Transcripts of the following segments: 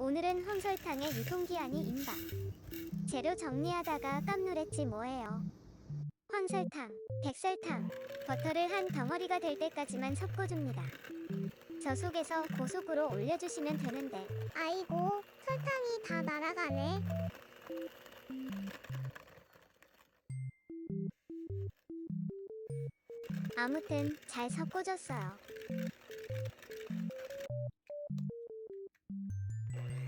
오늘은 황설탕의 유통기한이 임박. 재료 정리하다가 깜놀했지 뭐예요. 황설탕, 백설탕, 버터를 한 덩어리가 될 때까지만 섞어줍니다. 저 속에서 고속으로 올려주시면 되는데 아이고, 설탕이 다 날아가네. 아무튼 잘 섞어줬어요.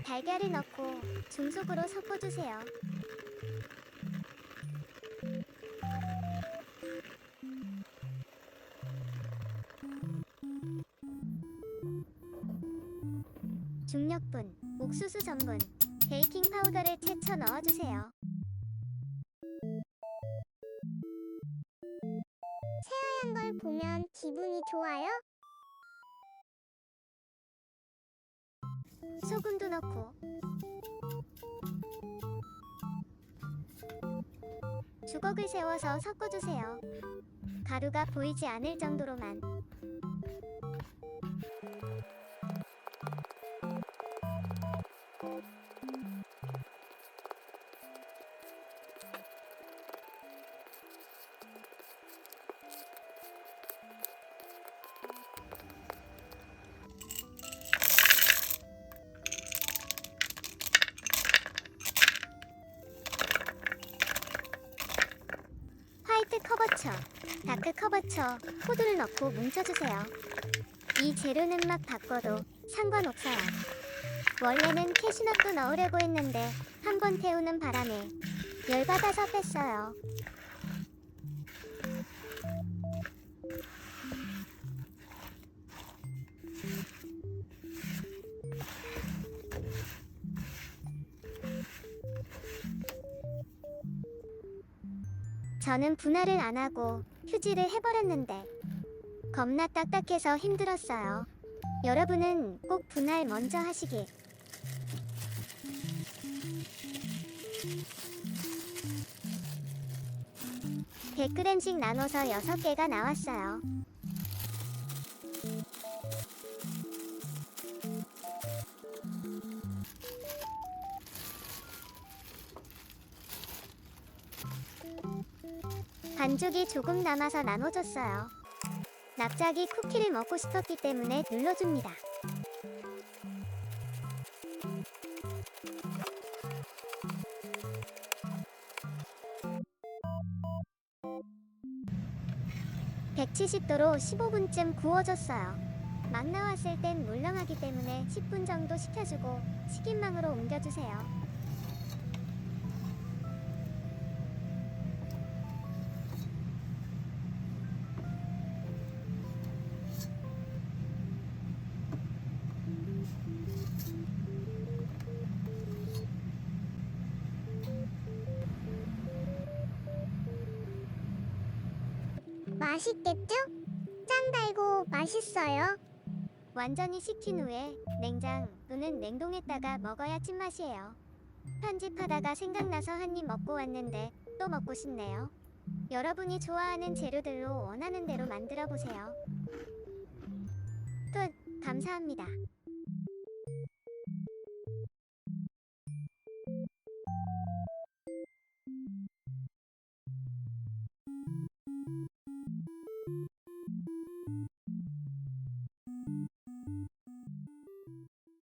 달걀을 넣고 중속으로 섞어주세요. 중력분, 옥수수 전분, 베이킹 파우더를 채쳐 넣어주세요. 하얀 걸 보면 기분이 좋아요? 소금도 넣고 주걱을 세워서 섞어주세요. 가루가 보이지 않을 정도로만 커버처, 다크 커버처, 포도를 넣고 뭉쳐주세요. 이 재료는 막 바꿔도 상관없어요. 원래는 캐시넛도 넣으려고 했는데 한 번 태우는 바람에 열받아서 뺐어요. 저는 분할을 안 하고 휴지를 해버렸는데 겁나 딱딱해서 힘들었어요. 여러분은 꼭 분할 먼저 하시길. (100g) 씩 나눠서 6개가 나왔어요. 반죽이 조금 남아서 나눠줬어요. 납작이 쿠키를 먹고 싶었기 때문에 눌러줍니다. (170도로) (15분쯤) 구워줬어요. 막 나왔을 땐 물렁하기 때문에 (10분) 정도 식혀주고 식인망으로 옮겨주세요. 맛있겠죠? 짠 달고 맛있어요. 완전히 식힌 후에 냉장 또는 냉동했다가 먹어야 찐맛이에요. 편집하다가 생각나서 한 입 먹고 왔는데 또 먹고 싶네요. 여러분이 좋아하는 재료들로 원하는 대로 만들어 보세요. 끝. 감사합니다.